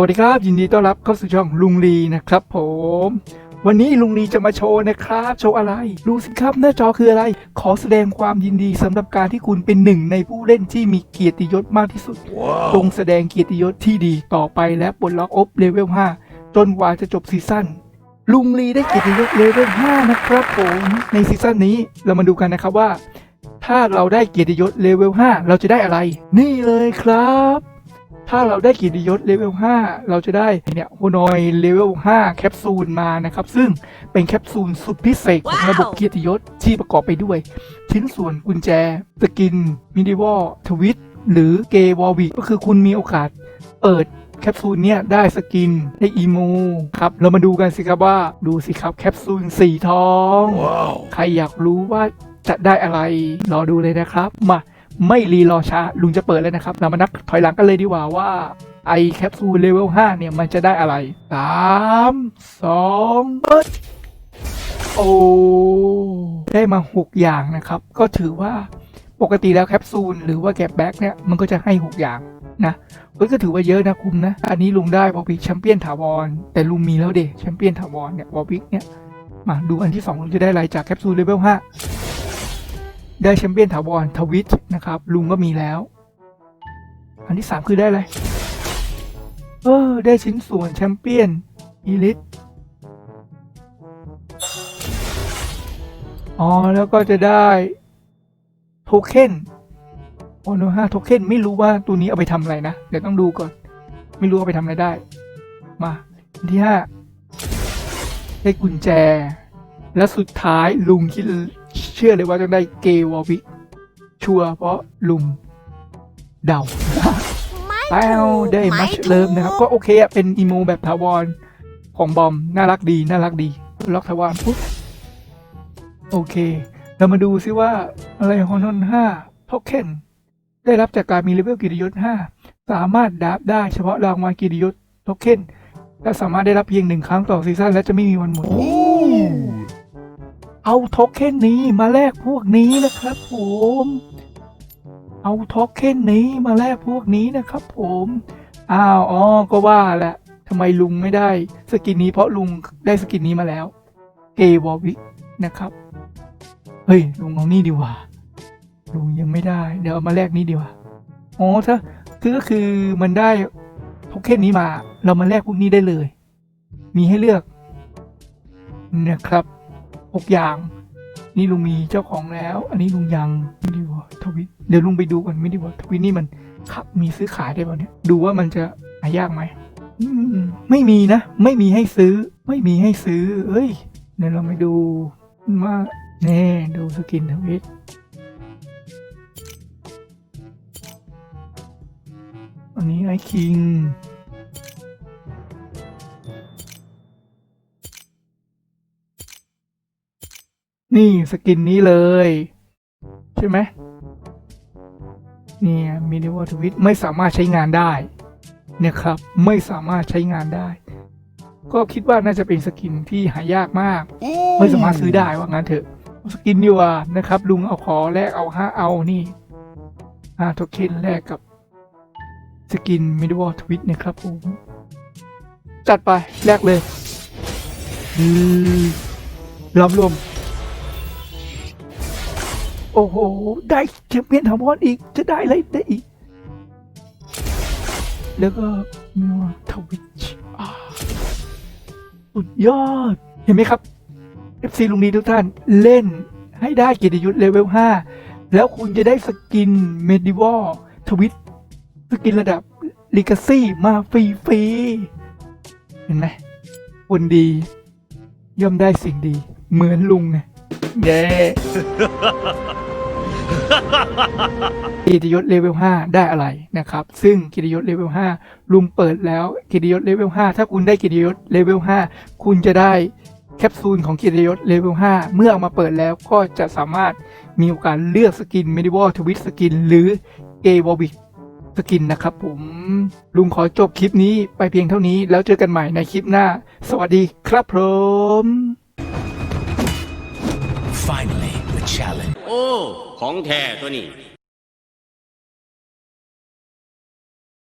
วัสดีครับ ยินดีต้อนรับเข้าสู่ช่องลุงลีนะครับผม วันนี้ลุงลีจะมาโชว์นะครับ โชว์อะไร ดูสิครับหน้าจอคืออะไร ขอแสดงความยินดีสำหรับการที่คุณเป็นหนึ่งในผู้เล่นที่มีเกียรติยศมากที่สุดจงแสดงเกียรติยศที่ดีต่อไปและปลดล็อกอบเลเวล 5 จนกว่าจะจบซีซั่นลุงลีได้เกียรติยศเลเวล 5 นะครับผมในซีซั่นนี้เรามาดูกันนะครับว่า ถ้าเราได้เกียรติยศเลเวล 5 เราจะได้อะไร นี่เลยครับ ถ้าเราได้เกียรติยศเลเวล 5 เราจะได้เนี่ยโฮนอยเลเวล 5 แคปซูลมานะครับ ซึ่งเป็นแคปซูลสุดพิเศษของระบบเกียรติยศที่ประกอบไปด้วย ชิ้นส่วนกุญแจ สกิน มิดิวอลทวิต หรือเกวอลวิก็คือคุณมีโอกาสเปิดแคปซูลเนี่ยได้สกินได้อีโมครับ เรามาดูกันสิครับว่าดูสิครับแคปซูลสีทองใครอยากรู้ว่าจะได้อะไร รอดูเลยนะครับ มา ไม่รีรอช้าลุงจะเปิดเลยนะครับ เรามานับถอยหลังกันเลยดีกว่าว่าไอแคปซูลเลเวล5เนี่ย มันจะได้อะไร 3 2เปิดโอ้ได้มา 6 อย่างนะครับ ก็ถือว่าปกติแล้วแคปซูลหรือว่าแก็บแบ็กเนี่ย มันก็จะให้ 6 อย่างนะเอ้ยก็ถือว่าเยอะนะคุ้มนะ อันนี้ลุงได้บอบิกแชมเปี้ยนถาวร แต่ลุงมีแล้วเดแชมเปี้ยนถาวรเนี่ยบอบิกเนี่ย มาดูอันที่2ลุงจะได้อะไรจากแคปซูลเลเวล5 ได้แชมเปี้ยนถาวรทวิตนะครับ ลุงก็มีแล้ว อันที่3คือได้อะไร เออ ได้ชิ้นส่วนแชมเปี้ยนอีลิทอ๋อ แล้วก็จะได้โทเค็นโอโนห้าโทเค็นไม่รู้ว่าตัวนี้เอาไปทำอะไรนะ เดี๋ยวต้องดูก่อน ไม่รู้เอาไปทำอะไรได้ มาอันที่ห้าได้กุญแจ และสุดท้ายลุงคิด เชื่อเลยว่าจะได้เกวอลวิกชัวร์เพราะลุงเดาแป้วได้มัชเลิฟนะครับ ก็โอเคอะเป็นอีโมแบบทาวรของบอม น่ารักดี น่ารักดี ล็อกทาวรปุ๊บ โอเค เรามาดูซิว่าอะไรฮอนอนห้าโทเค็นได้รับจากการมีเลเวลกิตยศ5สามารถดับได้เฉพาะรางวัลกิตยศโทเค็นและสามารถได้รับเพียงหนึ่งครั้งต่อซีซั่นและจะไม่มีวันหมด เอาโทเค็นนี้มาแลกพวกนี้นะครับ ผม เอาโทเค็นนี้มาแลกพวกนี้นะครับ ผม อ้าวอ๋อก็ว่าแหละทำไมลุงไม่ได้สกินนี้เพราะลุงได้สกินนี้มาแล้วเกวอวิกนะครับ เฮ้ยลุงเอานี่ดีกว่า ลุงยังไม่ได้ เดี๋ยวเอามาแลกนี้ดีกว่าอ๋อถ้าคือก็คือมันได้โทเค็นนี้มา เรามาแลกพวกนี้ได้เลย มีให้เลือกนะครับ หกอย่าง นี่ลุงมีเจ้าของแล้ว อันนี้ลุงยังไม่ดีว่าทวิตเดี๋ยวลุงไปดูก่อนไม่ดีว่าทวิตนี่มันครับมีซื้อขายได้ป่ะเนี่ยดูว่ามันจะหายากไหมไม่มีนะ ไม่มีให้ซื้อ ไม่มีให้ซื้อ เอ้ยเดี๋ยวเราไปดูว่าแน่ดูสกินทวิตอันนี้ไอคิง นี่สกินนี้เลย ใช่ไหมเนี่ยมินิวอลทวิตไม่สามารถใช้งานได้เนี่ยครับ ไม่สามารถใช้งานได้ ก็คิดว่าน่าจะเป็นสกินที่หายากมาก ไม่สามารถซื้อได้ว่างั้นเถอะเอาสกินดีกว่านะครับ ลุงเอาขอแลกเอาห้าเอานี่ห้าโทเค็นแลกกับสกินมิดวอลทวิตนะครับผมจัดไปแลกเลยอืมรับรวมโอ้โห ได้แชมเปี้ยนถาวรอีก จะได้อะไรได้อีก แล้วก็มีว่าทวิชอุดยอด เห็นไหมครับ FC ลุงนี้ทุกท่านเล่นให้ได้เกียรติยุทธเลเวล 5 แล้วคุณจะได้สกินเมดิวอลทวิตสกินระดับลิกาซี่มาฟรีๆเห็นไหมคนดี ย่อมได้สิ่งดี เหมือนลุงไงเย้ กิตยศเลเวล5ได้อะไรนะครับ ซึ่งกิตยศเลเวล5ลุงเปิดแล้วกิตยศเลเวล5ถ้าคุณได้กิตยศเลเวล5คุณจะได้แคปซูลของกิตยศเลเวล5เมื่อเอามาเปิดแล้วก็จะสามารถมีโอกาสเลือกสกินเมดิวอลทวิตสกิน หรือเกวอบิกสกินนะครับผมลุงขอจบคลิปนี้ไปเพียงเท่านี้แล้วเจอกันใหม่ในคลิปหน้า สวัสดีครับผม ของแท้ตัวนี้